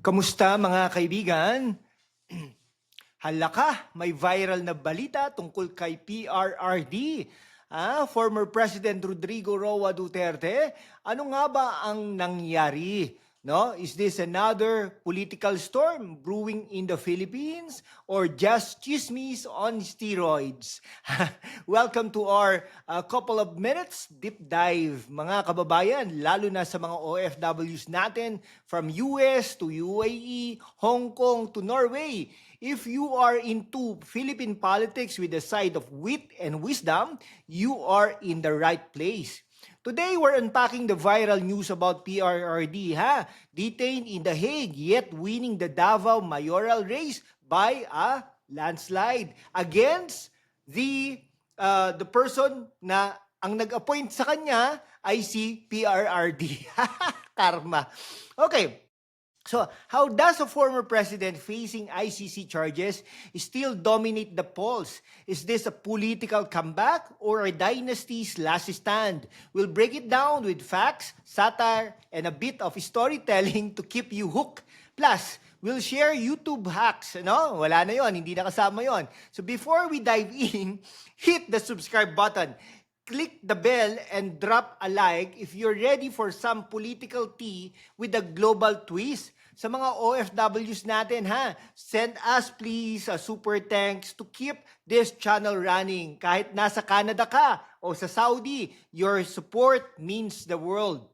Kamusta mga kaibigan? Halaka, may viral na balita tungkol kay PRRD. Ah, former President Rodrigo Roa Duterte. Ano nga ba ang nangyari? No? Is this another political storm brewing in the Philippines or just chismes on steroids? Welcome to our uh, couple of minutes deep dive mga kababayan, lalo na sa mga OFWs natin from US to UAE, Hong Kong to Norway. If you are into Philippine politics with a side of wit and wisdom, you are in the right place. Today, we're unpacking the viral news about PRRD, ha? Detained in The Hague, yet winning the Davao mayoral race by a landslide against the uh, the person na ang nag-appoint sa kanya ay si PRRD. Karma. Okay. So, how does a former president facing ICC charges still dominate the polls? Is this a political comeback or a dynasty's last stand? We'll break it down with facts, satire, and a bit of storytelling to keep you hooked. Plus, we'll share YouTube hacks. No? Wala na yon, hindi na kasama yon. So before we dive in, hit the subscribe button click the bell and drop a like if you're ready for some political tea with a global twist. Sa mga OFWs natin ha, send us please a super thanks to keep this channel running. Kahit nasa Canada ka o sa Saudi, your support means the world.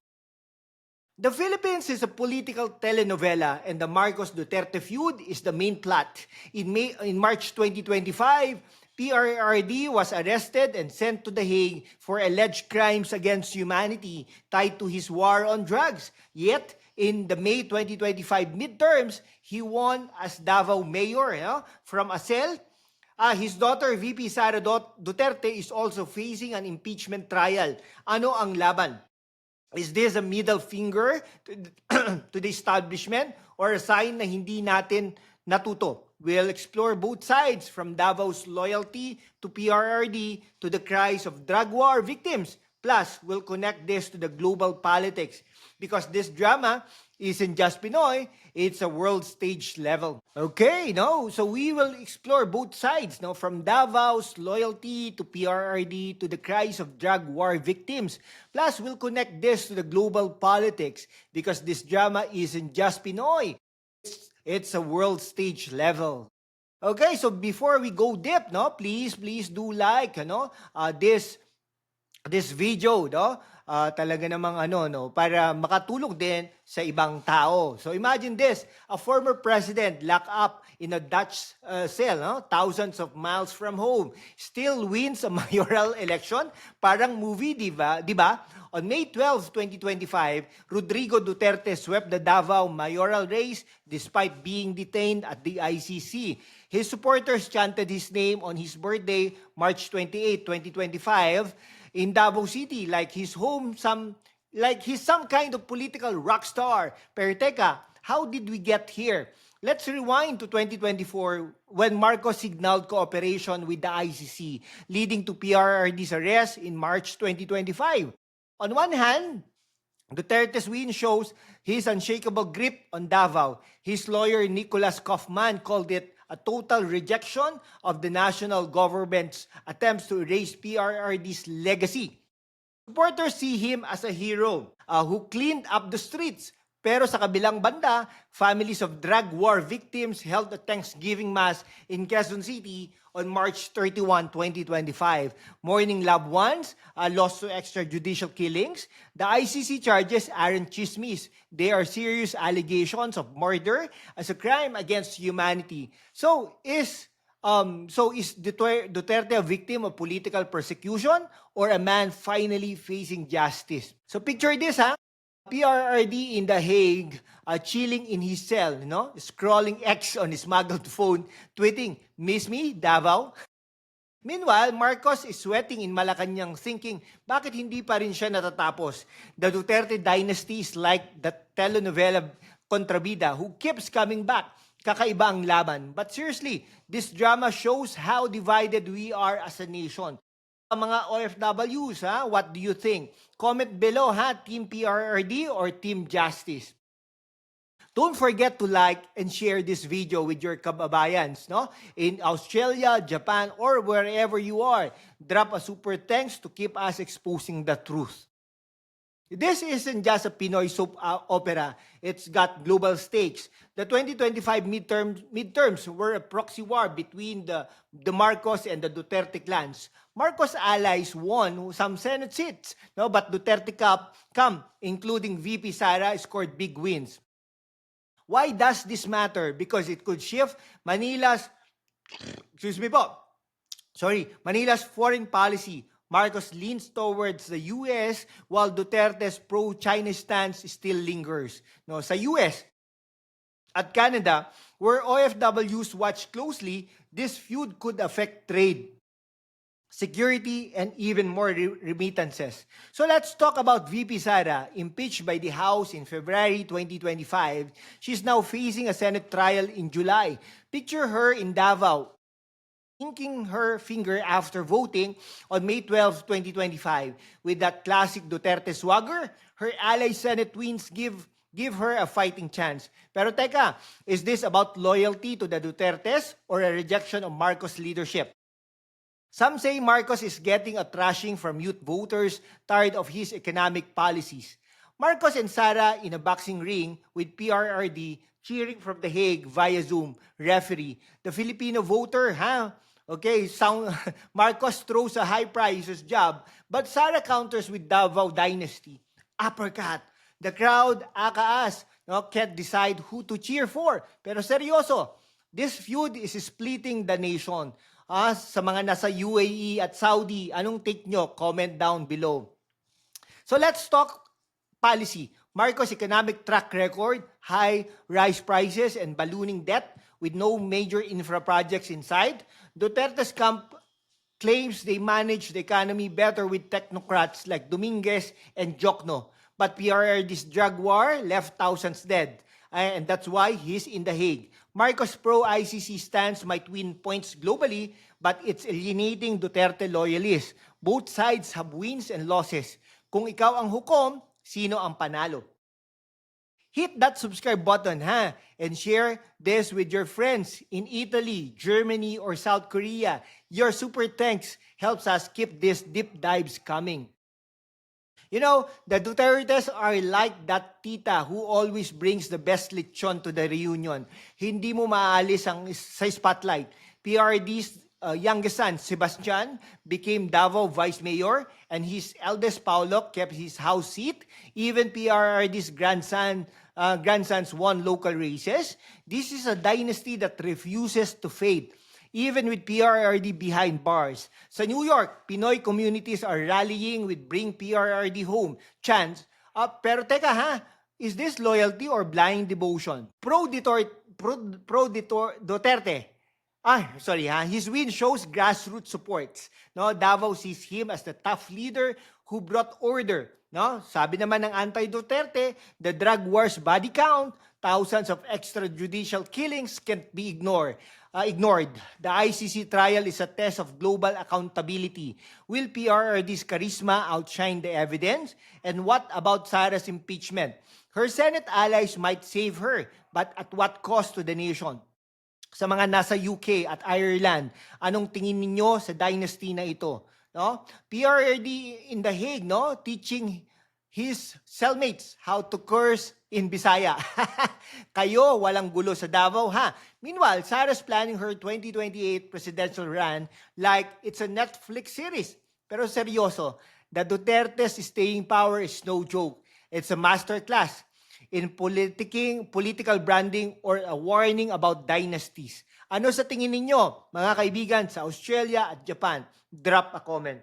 The Philippines is a political telenovela and the Marcos Duterte feud is the main plot. In, May, in March 2025, PRRD was arrested and sent to The Hague for alleged crimes against humanity tied to his war on drugs. Yet, in the May 2025 midterms, he won as Davao mayor you know, from a cell Ah, his daughter, VP Sara Dut- Duterte, is also facing an impeachment trial. Ano ang laban? Is this a middle finger to the establishment or a sign na hindi natin natuto? We'll explore both sides from Davao's loyalty to PRRD to the cries of drug war victims. Plus, we'll connect this to the global politics because this drama isn't just Pinoy, it's a world stage level. Okay, no? So we will explore both sides, no? From Davao's loyalty to PRRD to the cries of drug war victims. Plus, we'll connect this to the global politics because this drama isn't just Pinoy. It's a world stage level. Okay, so before we go deep, no, please, please do like, ano, uh, this this video, no? Ah, talaga namang ano, no? Para makatulong din sa ibang tao. So imagine this, a former president locked up in a Dutch uh, cell, no? Thousands of miles from home, still wins a mayoral election. Parang movie, di ba? Di ba? On May 12, 2025, Rodrigo Duterte swept the Davao mayoral race despite being detained at the ICC. His supporters chanted his name on his birthday, March 28, 2025, in Davao City, like his home, some like he's some kind of political rock star. Pero teka, how did we get here? Let's rewind to 2024 when Marcos signaled cooperation with the ICC, leading to PRRD's arrest in March 2025. On one hand, Duterte's win shows his unshakable grip on Davao. His lawyer Nicolas Kaufman called it a total rejection of the national government's attempts to erase PRRD's legacy. Supporters see him as a hero uh, who cleaned up the streets. Pero sa kabilang banda, families of drug war victims held a Thanksgiving Mass in Quezon City on March 31, 2025. Mourning loved ones uh, lost to extrajudicial killings. The ICC charges aren't chismis. They are serious allegations of murder as a crime against humanity. So, is Um, so is Duter- Duterte a victim of political persecution or a man finally facing justice? So picture this, ha? PRRD in The Hague, uh, chilling in his cell, no? scrolling X on his smuggled phone, tweeting, Miss me, Davao? Meanwhile, Marcos is sweating in Malacanang thinking, bakit hindi pa rin siya natatapos? The Duterte dynasty is like the telenovela Contrabida who keeps coming back. Kakaiba ang laban. But seriously, this drama shows how divided we are as a nation. Mga OFWs, ha, what do you think? Comment below, ha, Team PRRD or Team Justice? Don't forget to like and share this video with your kababayans, no? In Australia, Japan, or wherever you are. Drop a super thanks to keep us exposing the truth. This isn't just a Pinoy soap uh, opera. It's got global stakes. The 2025 midterms, midterms were a proxy war between the, the Marcos and the Duterte clans. Marcos allies won some Senate seats, no, but Duterte Cup, come, including VP Sara, scored big wins. Why does this matter? Because it could shift Manila's, excuse me po, sorry, Manila's foreign policy. Marcos leans towards the US while Duterte's pro-China stance still lingers. No, sa US at Canada, where OFWs watch closely, this feud could affect trade, security, and even more re- remittances. So let's talk about VP Sara, impeached by the House in February 2025. She's now facing a Senate trial in July. Picture her in Davao, inking her finger after voting on May 12, 2025. With that classic Duterte swagger, her ally Senate twins give give her a fighting chance. Pero teka, is this about loyalty to the Dutertes or a rejection of Marcos' leadership? Some say Marcos is getting a thrashing from youth voters tired of his economic policies. Marcos and Sara in a boxing ring with PRRD cheering from The Hague via Zoom. Referee, the Filipino voter, huh? Okay, sound, Marcos throws a high prices job, but Sara counters with Davao Dynasty. Uppercut. The crowd, akaas, no, can't decide who to cheer for. Pero seryoso, this feud is splitting the nation. Ah, sa mga nasa UAE at Saudi, anong take nyo? Comment down below. So let's talk policy. Marcos' economic track record, high rise prices and ballooning debt with no major infra projects inside. Duterte's camp claims they manage the economy better with technocrats like Dominguez and Jokno. But PRRD's drug war left thousands dead. Uh, And that's why he's in The Hague. Marcos' pro-ICC stance might win points globally, but it's alienating Duterte loyalists. Both sides have wins and losses. Kung ikaw ang hukom, sino ang panalo? Hit that subscribe button, ha? And share this with your friends in Italy, Germany, or South Korea. Your super thanks helps us keep these deep dives coming. You know, the Dutertes are like that tita who always brings the best lechon to the reunion. Hindi mo maalis ang sa spotlight. PRD's uh, youngest son, Sebastian, became Davao Vice Mayor and his eldest Paolo, kept his house seat. Even PRRD's grandson, uh, grandsons won local races. This is a dynasty that refuses to fade even with PRRD behind bars. Sa New York, Pinoy communities are rallying with Bring PRRD Home chants. Uh, pero teka ha, is this loyalty or blind devotion? Pro-Duterte, pro, pro Duterte, Ah, sorry ha. His win shows grassroots support. No, Davao sees him as the tough leader who brought order. No, sabi naman ng anti-Duterte, the drug wars body count, thousands of extrajudicial killings can't be ignored. Uh, ignored. The ICC trial is a test of global accountability. Will PRRD's charisma outshine the evidence? And what about Sarah's impeachment? Her Senate allies might save her, but at what cost to the nation? sa mga nasa UK at Ireland, anong tingin ninyo sa dynasty na ito? No? PRRD in The Hague, no? Teaching his cellmates how to curse in Bisaya. Kayo, walang gulo sa Davao, ha? Meanwhile, Sarah's planning her 2028 presidential run like it's a Netflix series. Pero seryoso, the Duterte's staying power is no joke. It's a masterclass in politicking, political branding or a warning about dynasties. Ano sa tingin ninyo, mga kaibigan sa Australia at Japan? Drop a comment.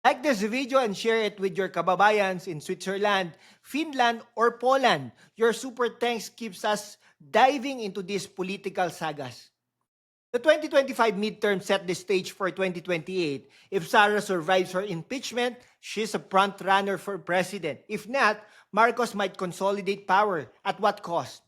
Like this video and share it with your kababayans in Switzerland, Finland, or Poland. Your super thanks keeps us diving into these political sagas. The 2025 midterm set the stage for 2028. If Sarah survives her impeachment, she's a front runner for president. If not, Marcos might consolidate power. At what cost?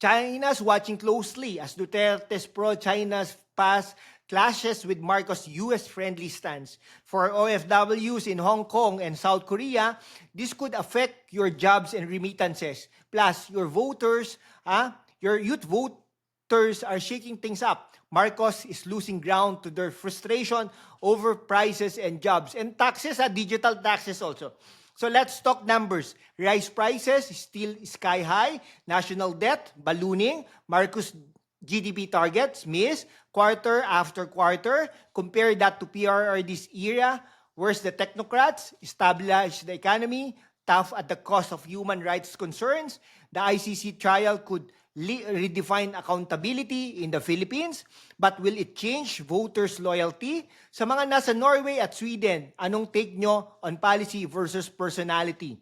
China's watching closely as Duterte's pro-China's past clashes with Marcos' US-friendly stance. For OFWs in Hong Kong and South Korea, this could affect your jobs and remittances. Plus, your voters, ah, your youth voters are shaking things up. Marcos is losing ground to their frustration over prices and jobs. And taxes, ah, digital taxes also. So let's talk numbers. Rice prices still sky high. National debt ballooning. Marcos GDP targets miss quarter after quarter. Compare that to PRRD's era, where's the technocrats stabilize the economy, tough at the cost of human rights concerns. The ICC trial could redefine accountability in the Philippines, but will it change voters' loyalty? Sa mga nasa Norway at Sweden, anong take nyo on policy versus personality?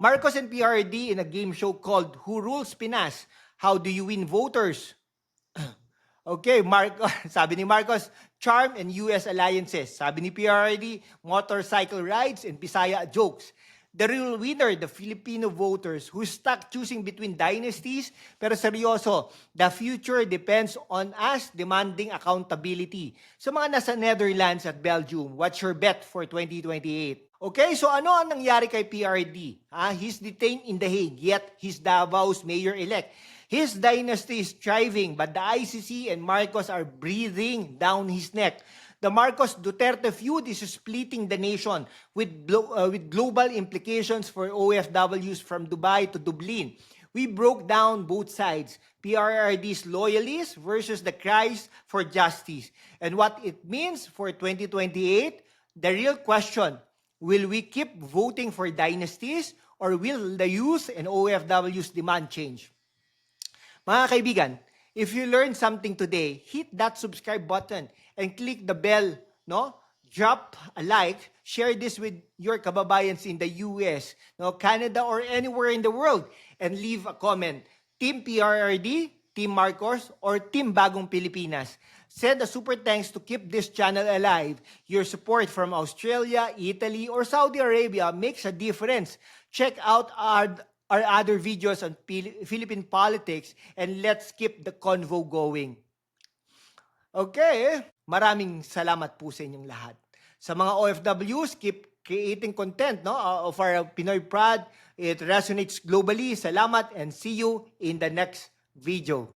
Marcos and PRD in a game show called Who Rules Pinas? How do you win voters? okay, Marcos, sabi ni Marcos, charm and US alliances. Sabi ni PRD, motorcycle rides and Bisaya jokes. The real winner, the Filipino voters who stuck choosing between dynasties, pero seryoso, the future depends on us demanding accountability. Sa mga nasa Netherlands at Belgium, what's your bet for 2028? Okay, so ano ang nangyari kay PRD? Ah, he's detained in The Hague, yet he's Davao's mayor-elect. His dynasty is thriving, but the ICC and Marcos are breathing down his neck. The Marcos Duterte feud is splitting the nation with, uh, with global implications for OFWs from Dubai to Dublin. We broke down both sides, PRRD's loyalists versus the cries for justice. And what it means for 2028, the real question, will we keep voting for dynasties or will the youth and OFWs demand change? Mga kaibigan, if you learned something today, hit that subscribe button and click the bell, no? Drop a like, share this with your kababayans in the US, no, Canada or anywhere in the world and leave a comment. Team PRRD, Team Marcos, or Team Bagong Pilipinas. Send a super thanks to keep this channel alive. Your support from Australia, Italy, or Saudi Arabia makes a difference. Check out our our other videos on Philippine politics and let's keep the convo going. Okay, maraming salamat po sa inyong lahat. Sa mga OFWs, keep creating content no, uh, of our Pinoy Prad. It resonates globally. Salamat and see you in the next video.